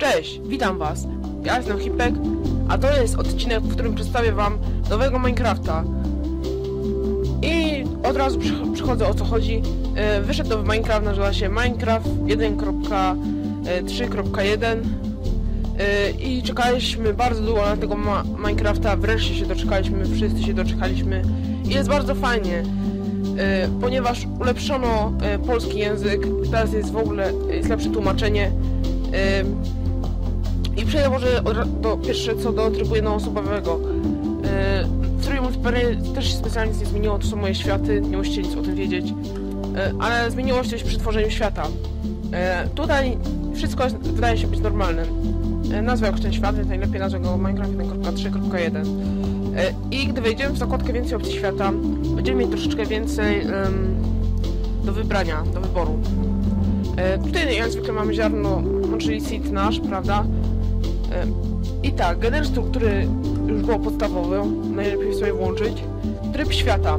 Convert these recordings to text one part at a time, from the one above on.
Cześć, witam was. Ja jestem Hipek, a to jest odcinek, w którym przedstawię wam nowego Minecrafta. I od razu przy- przychodzę o co chodzi. E, Wyszedł nowy Minecraft, nazywa się Minecraft 1.3.1 E, i czekaliśmy bardzo długo na tego Minecrafta, wreszcie się doczekaliśmy, wszyscy się doczekaliśmy i jest bardzo fajnie. E, ponieważ ulepszono e, polski język, teraz jest w ogóle jest lepsze tłumaczenie. Przejdę może do, pierwsze co do trybu jednoosobowego. W trybie multiplayer też się specjalnie nic nie zmieniło, to są moje światy, nie musicie nic o tym wiedzieć. E, ale zmieniło się coś przy tworzeniu świata. E, tutaj wszystko jest, wydaje się być normalne. E, nazwę jakoś ten świat, więc najlepiej nazwę go Minecraft 1.3.1. E, I gdy wejdziemy w zakładkę więcej opcji świata, będziemy mieć troszeczkę więcej do wybrania, do wyboru. E, tutaj jak zwykle mamy ziarno, no, czyli seed nasz, prawda? E, I tak, gener struktury już było podstawowy, najlepiej sobie włączyć. Tryb świata.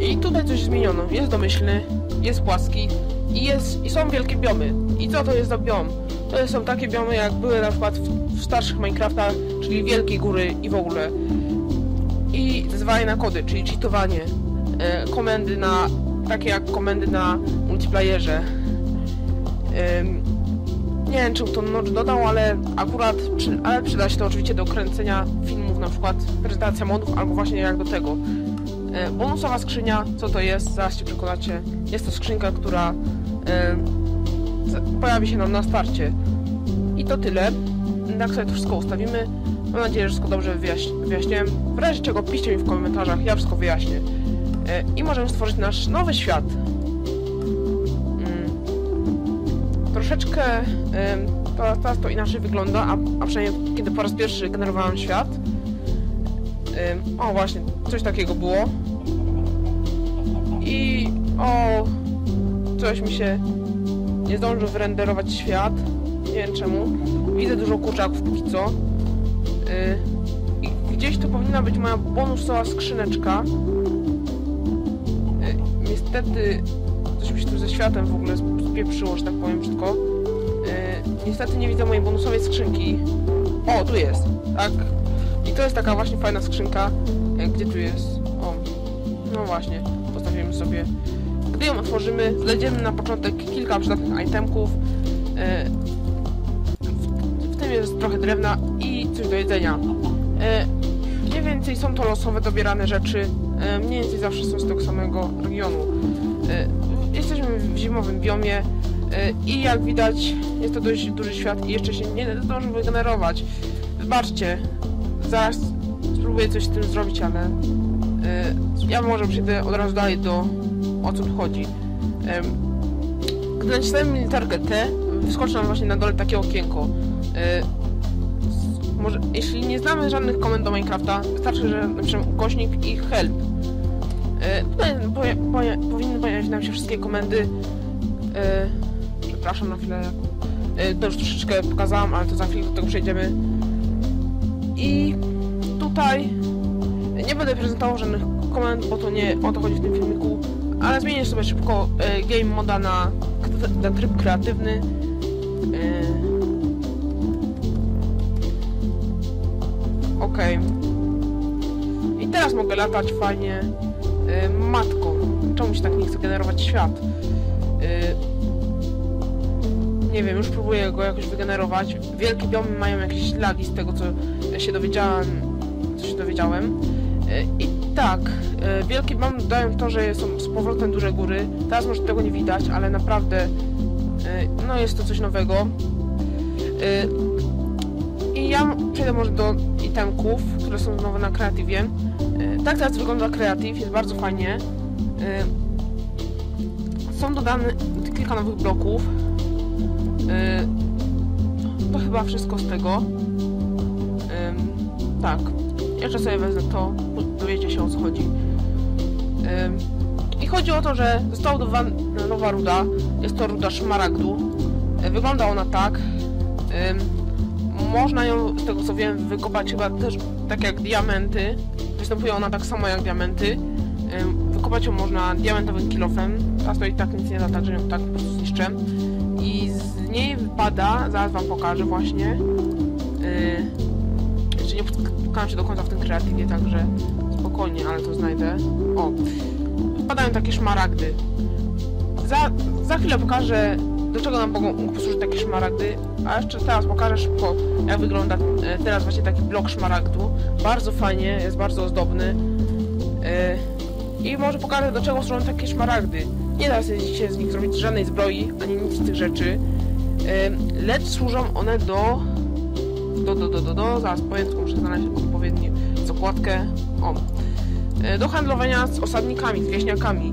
I tutaj coś zmieniono. Jest domyślny, jest płaski i, jest, i są wielkie biomy. I co to jest za biom? To są takie biomy, jak były na przykład w, w starszych Minecraftach, czyli wielkie góry i w ogóle. I zezwalanie na kody, czyli cheatowanie. E, komendy na, takie jak komendy na multiplayerze. Ym, nie wiem, czy to Notch dodał, ale akurat przy, ale przyda się to oczywiście do kręcenia filmów, na przykład prezentacja modów, albo właśnie jak do tego. E, bonusowa skrzynia, co to jest? Zaraz się przekonacie. Jest to skrzynka, która e, pojawi się nam na starcie. I to tyle. Tak sobie to wszystko ustawimy. Mam nadzieję, że wszystko dobrze wyjaś wyjaśniłem. W razie czego piszcie mi w komentarzach, ja wszystko wyjaśnię. E, I możemy stworzyć nasz nowy świat. Troszeczkę to, teraz to inaczej wygląda, a, a przynajmniej kiedy po raz pierwszy generowałem świat. O właśnie, coś takiego było. I o, coś mi się nie zdążył wyrenderować świat. Nie wiem czemu. Widzę dużo kurczaków póki co. Y, I gdzieś tu powinna być moja bonusowa skrzyneczka. Y, niestety coś mi się tu ze światem w ogóle spieprzyło, że tak powiem brzydko. Y, niestety nie widzę mojej bonusowej skrzynki. O, tu jest. Tak. I to jest taka właśnie fajna skrzynka. Y, gdzie tu jest? O. No właśnie. Postawimy sobie. Gdy ją otworzymy, znajdziemy na początek kilka przydatnych itemków. Y, w, w tym jest trochę drewna i coś do jedzenia. E, mniej więcej są to losowe dobierane rzeczy. Mniej więcej zawsze są z tego samego regionu. Jesteśmy w zimowym biomie e, i jak widać jest to dość duży świat i jeszcze się nie zdążył wygenerować. Wybaczcie, zaraz spróbuję coś z tym zrobić, ale e, ja może przejdę od razu dalej do o co tu chodzi. Gdy nacisnąłem literkę T, wyskoczy nam właśnie na dole takie okienko. S- może, jeśli nie znamy żadnych komend do Minecrafta, wystarczy, że napiszemy ukośnik i help. Tutaj poja, poja, powinny pojawić nam się wszystkie komendy. E, przepraszam na chwilę. E, to już troszeczkę pokazałam, ale to za chwilę do tego przejdziemy. I tutaj nie będę prezentował żadnych komend, bo to nie o to chodzi w tym filmiku, ale zmienię sobie szybko e, game moda na, na tryb kreatywny. Okej. I teraz mogę latać fajnie. Matko, czemu się tak nie chce generować świat? E, nie wiem, już próbuję go jakoś wygenerować. Wielkie biomy mają jakieś lagi z tego, co się dowiedziałem. Co się dowiedziałem. E, I tak, e, wielkie biomy dają to, że są z powrotem duże góry. Teraz może tego nie widać, ale naprawdę no jest to coś nowego. I ja przejdę może do itemków, które są znowu na kreatywie. Tak teraz wygląda kreatyw, jest bardzo fajnie. E, Są dodane kilka nowych bloków. E, To chyba wszystko z tego. Ym, Tak. Jeszcze sobie wezmę to, dowiecie się o co chodzi. I chodzi o to, że została dodawana nowa ruda. Jest to ruda szmaragdu. Wygląda ona tak. Można ją, z tego co wiem, wykopać chyba też tak jak diamenty. Występuje ona tak samo jak diamenty. Ym, Wykopać ją można diamentowym kilofem. Teraz to i tak nic nie da, także ją tak po prostu zniszczę. I z niej wypada, zaraz wam pokażę właśnie. Yy, jeszcze nie spotkałem się do końca w tym kreatywie, także spokojnie, ale to znajdę. O, wpadają takie szmaragdy. Za, za chwilę pokażę, do czego nam mogą posłużyć takie szmaragdy, a jeszcze teraz pokażę szybko, jak wygląda e, teraz właśnie taki blok szmaragdu. Bardzo fajnie, jest bardzo ozdobny. E, I może pokażę, do czego służą takie szmaragdy. Nie da się z nich zrobić żadnej zbroi, ani nic z tych rzeczy. Lecz służą one do... Do, do, do, do, do, zaraz powiem, tylko muszę znaleźć odpowiednią zakładkę. O. E, Do handlowania z osadnikami, z wieśniakami.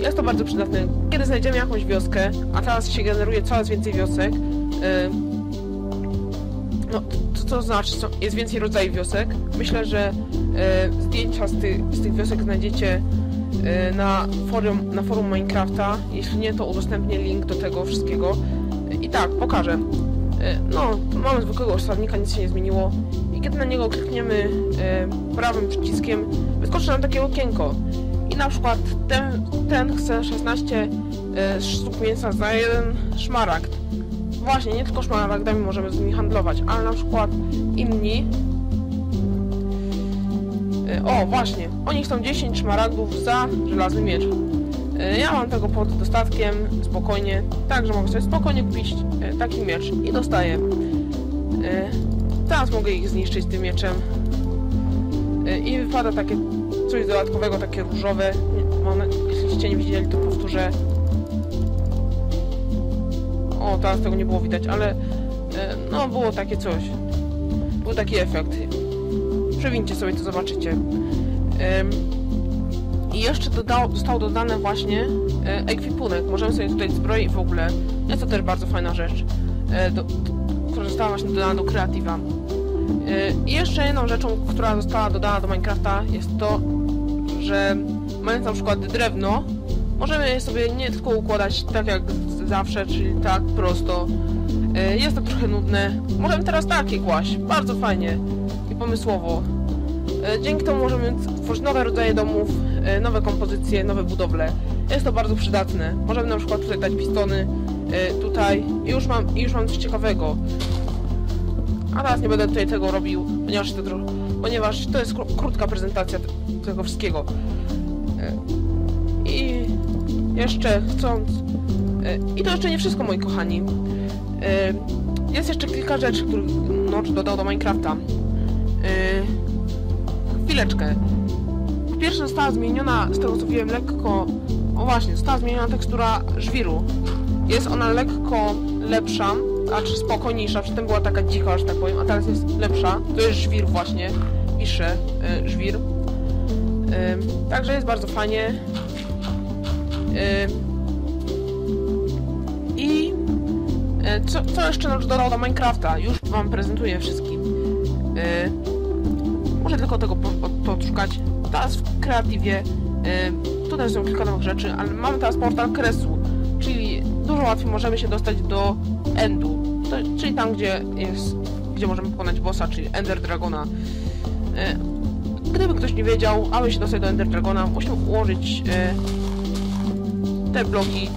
Jest to bardzo przydatne. Kiedy znajdziemy jakąś wioskę, a teraz się generuje coraz więcej wiosek, no, co to znaczy? Jest więcej rodzajów wiosek. Myślę, że e, zdjęcia z, ty, z tych wiosek znajdziecie na, forum, na forum Minecrafta. Jeśli nie, to udostępnię link do tego wszystkiego. I tak, pokażę. E, no, mamy zwykłego osadnika, nic się nie zmieniło. I kiedy na niego klikniemy e, prawym przyciskiem, wyskoczy nam takie okienko. I na przykład ten, ten chce 16 e, sztuk mięsa za jeden szmaragd. Właśnie, nie tylko szmaragdami możemy z nimi handlować, ale na przykład inni. E, O, właśnie, oni chcą 10 szmaragdów za żelazny miecz. E, Ja mam tego pod dostatkiem, spokojnie, także mogę sobie spokojnie kupić e, taki miecz i dostaję. Teraz mogę ich zniszczyć tym mieczem. I wypada takie coś dodatkowego, takie różowe. Jeśliście nie widzieli, to powtórzę. O, teraz tego nie było widać, ale no było takie coś. Był taki efekt. Przewincie sobie, to zobaczycie. I jeszcze dodał, został dodane właśnie e, ekwipunek. Możemy sobie tutaj zbroić w ogóle. Jest to też bardzo fajna rzecz, e, do, która została właśnie dodana do Creative'a. E, I jeszcze jedną rzeczą, która została dodana do Minecrafta jest to, że mając na przykład drewno, możemy je sobie nie tylko układać tak jak zawsze, czyli tak prosto. Jest to trochę nudne. Możemy teraz takie kłaść. Bardzo fajnie i pomysłowo. E, Dzięki temu możemy tworzyć nowe rodzaje domów, e, nowe kompozycje, nowe budowle. Jest to bardzo przydatne. Możemy na przykład tutaj dać pistony, e, tutaj i już mam, już mam coś ciekawego. A teraz nie będę tutaj tego robił, ponieważ to, ponieważ to jest kró- krótka prezentacja te- tego wszystkiego. I jeszcze chcąc... I to jeszcze nie wszystko, moi kochani. Jest jeszcze kilka rzeczy, których Notch dodał do Minecrafta. Chwileczkę. Po pierwsze została zmieniona, z tego co wiem, lekko... O właśnie, została zmieniona tekstura żwiru. Jest ona lekko lepsza, a czy spokojniejsza. Przedtem była taka dzicha, że tak powiem, a teraz jest lepsza. To jest żwir właśnie. Pisze y, żwir. Ym, także jest bardzo fajnie. Ym, I y, co, co jeszcze dodał do Minecrafta? Już wam prezentuję wszystkim. Y, tylko tego po, po, poszukać. Teraz w kreatywie y, tutaj są kilka nowych rzeczy, ale mamy teraz portal kresu, czyli dużo łatwiej możemy się dostać do endu, to, czyli tam, gdzie jest, gdzie możemy pokonać bossa, czyli Ender Dragona. Y, gdyby ktoś nie wiedział, aby się dostać do Ender Dragona, musimy ułożyć y, te bloki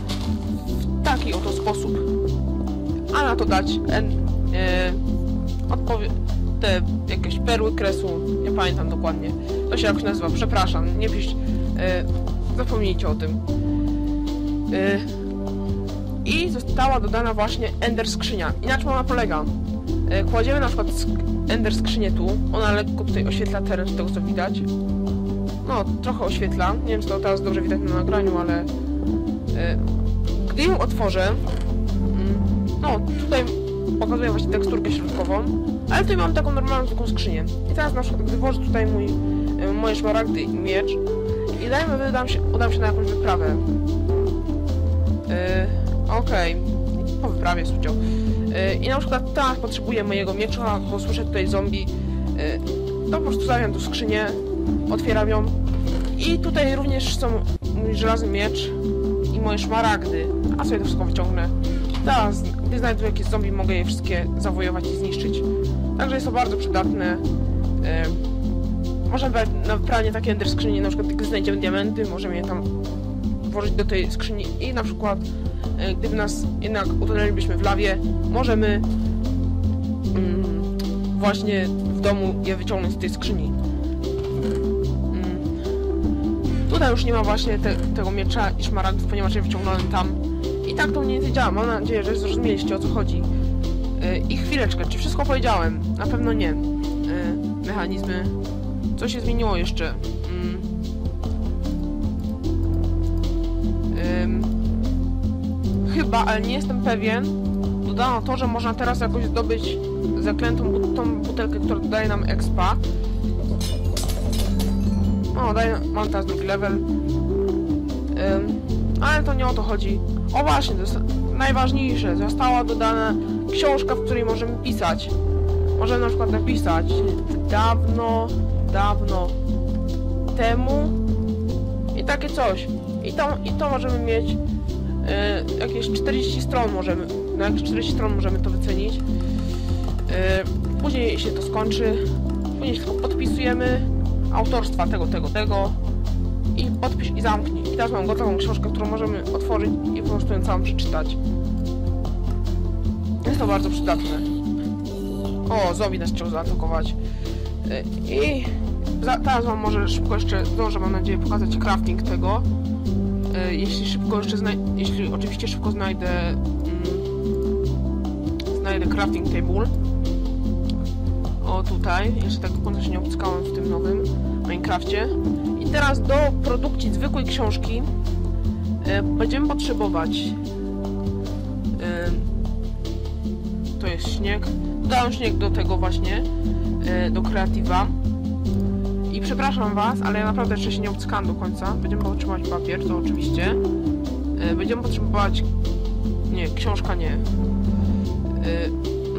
w taki oto sposób, a na to dać en, y, odpowie te jakieś perły kresu, nie pamiętam dokładnie. To się jakoś nazywa, przepraszam, nie pisz, e, zapomnijcie o tym. E, I została dodana właśnie Ender skrzynia. I na czym ona polega? E, kładziemy na przykład Ender skrzynię tu, ona lekko tutaj oświetla teren, z tego co widać. No, trochę oświetla, nie wiem czy to teraz dobrze widać na nagraniu, ale gdy ją otworzę, mm, no tutaj pokazuję właśnie teksturkę środkową, ale tutaj mam taką normalną zwykłą skrzynię. I teraz na przykład gdy włożę tutaj mój, e, moje szmaragdy i miecz i dajmy wydam się, udam się na jakąś wyprawę. Yy, Okej, po wyprawie jest udział. Yy, I na przykład teraz potrzebuję mojego miecza, bo słyszę tutaj zombie. Yy, to po prostu stawiam tu skrzynię, otwieram ją i tutaj również są mój żelazny miecz i moje szmaragdy, a sobie to wszystko wyciągnę. Teraz, gdy znajdę jakieś zombie, mogę je wszystkie zawojować i zniszczyć. Także jest to bardzo przydatne. Możemy brać na wyprawie takie ender skrzynie, na przykład gdy znajdziemy diamenty, możemy je tam włożyć do tej skrzyni i na przykład e, gdyby nas jednak utonęlibyśmy w lawie, możemy mm, właśnie w domu je wyciągnąć z tej skrzyni. Mm. Tutaj już nie ma właśnie te, tego miecza i szmaragdów, ponieważ je wyciągnąłem tam. I tak to mniej więcej działa. Mam nadzieję, że zrozumieliście o co chodzi. Yy, I chwileczkę, czy wszystko powiedziałem? Na pewno nie. Yy, mechanizmy. Co się zmieniło jeszcze? Mm. Chyba, ale nie jestem pewien. Dodano to, że można teraz jakoś zdobyć zaklętą tą butelkę, która daje nam expa. O, daje, mam teraz drugi level. Ale to nie o to chodzi. O właśnie, to jest najważniejsze. Została dodana książka, w której możemy pisać. Możemy na przykład napisać dawno, dawno temu i takie coś. I to, i to możemy mieć y, jakieś 40 stron możemy, na jakieś 40 stron możemy to wycenić. Y, później się to skończy, później tylko podpisujemy autorstwa tego, tego, tego i podpisz i zamknij. I teraz mam gotową książkę, którą możemy otworzyć i po prostu ją całą przeczytać. Jest to bardzo przydatne. O, zombie nas chciał zaatakować. Y, I za, teraz wam może szybko jeszcze zdążę, mam nadzieję, pokazać crafting tego. Y, Jeśli szybko jeszcze jeśli oczywiście szybko znajdę mm, znajdę crafting table. O, tutaj. Jeszcze tak do końca się nie opuskałem w tym nowym Minecrafcie. I teraz do produkcji zwykłej książki y, będziemy potrzebować śnieg. Dodałem śnieg do tego właśnie, y, do kreatywa. I przepraszam was, ale ja naprawdę jeszcze się nie obckałam do końca. Będziemy potrzebować papier, to oczywiście. Y, będziemy potrzebować... Nie, książka nie. Y,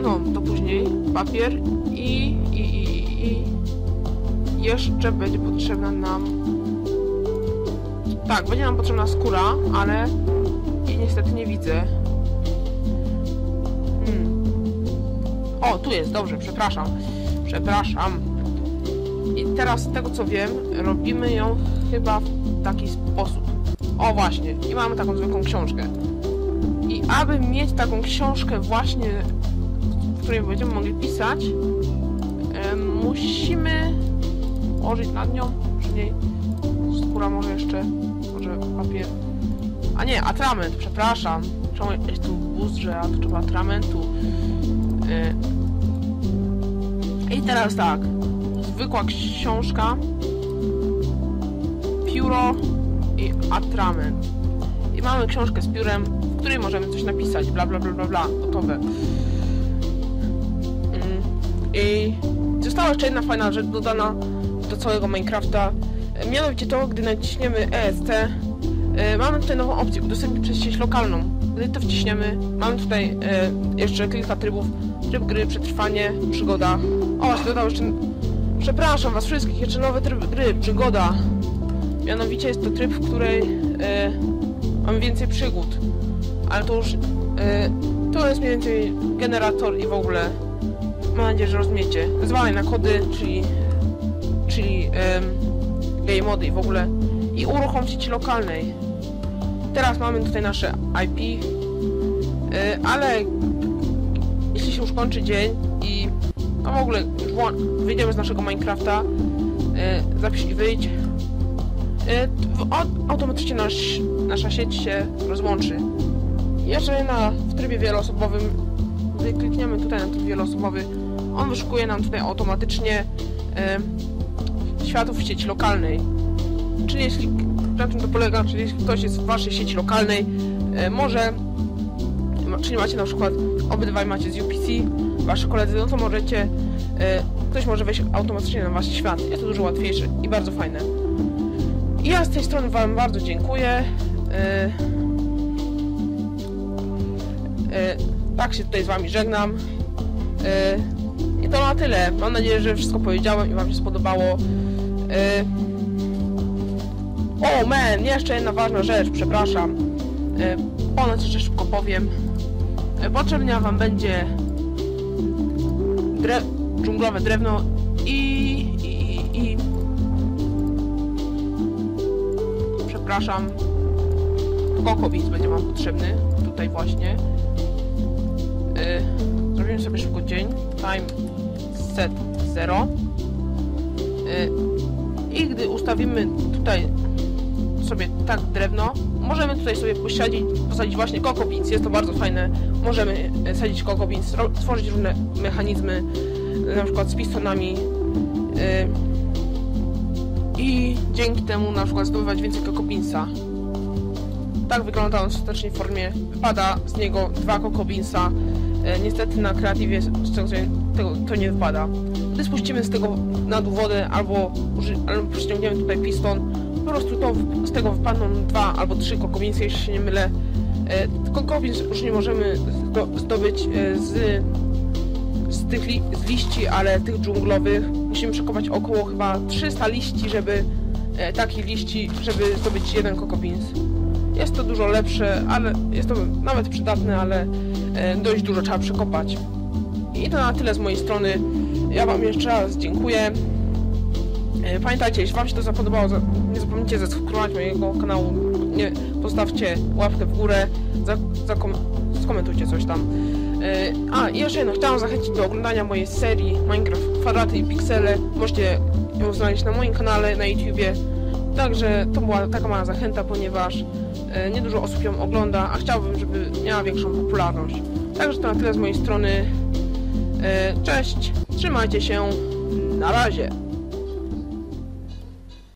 no, to później. Papier i, i, i, i jeszcze będzie potrzebna nam... Tak, będzie nam potrzebna skóra, ale jej niestety nie widzę. O, tu jest, dobrze, przepraszam. Przepraszam. I teraz z tego co wiem, robimy ją chyba w taki sposób. O właśnie, i mamy taką zwykłą książkę. I aby mieć taką książkę właśnie, w której będziemy mogli pisać, em, musimy położyć nad nią, przy niej skóra może jeszcze, może papier. A nie, atrament, przepraszam. Czemu jest tu buzrze, a to trzeba atramentu. Y, teraz tak, zwykła książka, pióro i atrament. I mamy książkę z piórem, w której możemy coś napisać, bla bla bla bla bla, gotowe. Mm. I została jeszcze jedna fajna rzecz dodana do całego Minecrafta. Mianowicie to, gdy naciśniemy ESC, e, mamy tutaj nową opcję udostępnić przez sieć lokalną. Gdy to wciśniemy, mamy tutaj e, jeszcze kilka trybów. Tryb gry, przetrwanie, przygoda. O, dodał jeszcze... Przepraszam was wszystkich, jeszcze nowy tryb przygoda. Mianowicie jest to tryb, w której e, mamy więcej przygód. Ale to już... E, to jest mniej więcej generator i w ogóle... Mam nadzieję, że rozumiecie. Zwalaj na kody, czyli... Czyli... game mody i w ogóle. I uruchom sieci lokalnej. Teraz mamy tutaj nasze IP. e, ale... Jeśli się już kończy dzień No w ogóle wyjdziemy z naszego Minecrafta. E, zapisz i wyjdź. Au- automatycznie nasz, nasza sieć się rozłączy. Jeszcze na, w trybie wieloosobowym, gdy klikniemy tutaj na tryb wieloosobowy, on wyszukuje nam tutaj automatycznie e, światów w sieci lokalnej. Czyli jeśli, na czym to polega, czyli jeśli ktoś jest w waszej sieci lokalnej, e, może, czyli macie na przykład, obydwaj macie z UPC, wasi koledzy, no to możecie, e, ktoś może wejść automatycznie na wasz świat. Jest to dużo łatwiejsze i bardzo fajne. I ja z tej strony Wam bardzo dziękuję. E, e, tak się tutaj z Wami żegnam. E, I to na tyle. Mam nadzieję, że wszystko powiedziałem i Wam się spodobało. O, man, jeszcze jedna ważna rzecz, przepraszam. Ponad jeszcze szybko powiem. Potrzebna Wam będzie dre dżunglowe drewno i, i, i, i przepraszam, kokowis będzie Wam potrzebny. tutaj właśnie. Y, zrobimy sobie szybko dzień. Time set 0. Y, I gdy ustawimy tutaj sobie tak drewno, możemy tutaj sobie posadzić, posadzić właśnie kokobins. Jest to bardzo fajne. Możemy e, sadzić kokobins, ro- tworzyć różne mechanizmy, e, na przykład z pistonami. y, I dzięki temu na przykład zdobywać więcej kokobinsa. Tak wygląda on w ostatecznej formie. Wypada z niego dwa. E, Niestety na kreatywie to nie wypada. Gdy spuścimy z tego na dół wodę albo, albo przyciągniemy tutaj piston, po prostu to, z tego wypadną dwa albo trzy kokowinsy, jeśli się nie mylę. E, Kokowins już nie możemy zdo, zdobyć e, z, z tych li, z liści, ale tych dżunglowych. Musimy przekopać około chyba 300 liści, żeby e, takich liści, żeby zdobyć jeden kokowins. Jest to dużo lepsze, ale jest to nawet przydatne, ale dość dużo trzeba przekopać. I to na tyle z mojej strony. Ja Wam jeszcze raz dziękuję. E, Pamiętajcie, jeśli Wam się to zapodobało, za- nie zapomnijcie zasubskrybować mojego kanału. Nie, postawcie łapkę w górę, skomentujcie coś tam. E, A, i jeszcze jedno, chciałam zachęcić do oglądania mojej serii Minecraft Kwadraty i Piksele. Możecie ją znaleźć na moim kanale na YouTubie. Także to była taka mała zachęta, ponieważ e, niedużo osób ją ogląda, a chciałbym, żeby miała większą popularność. Także to na tyle z mojej strony. Cześć, trzymajcie się, na razie.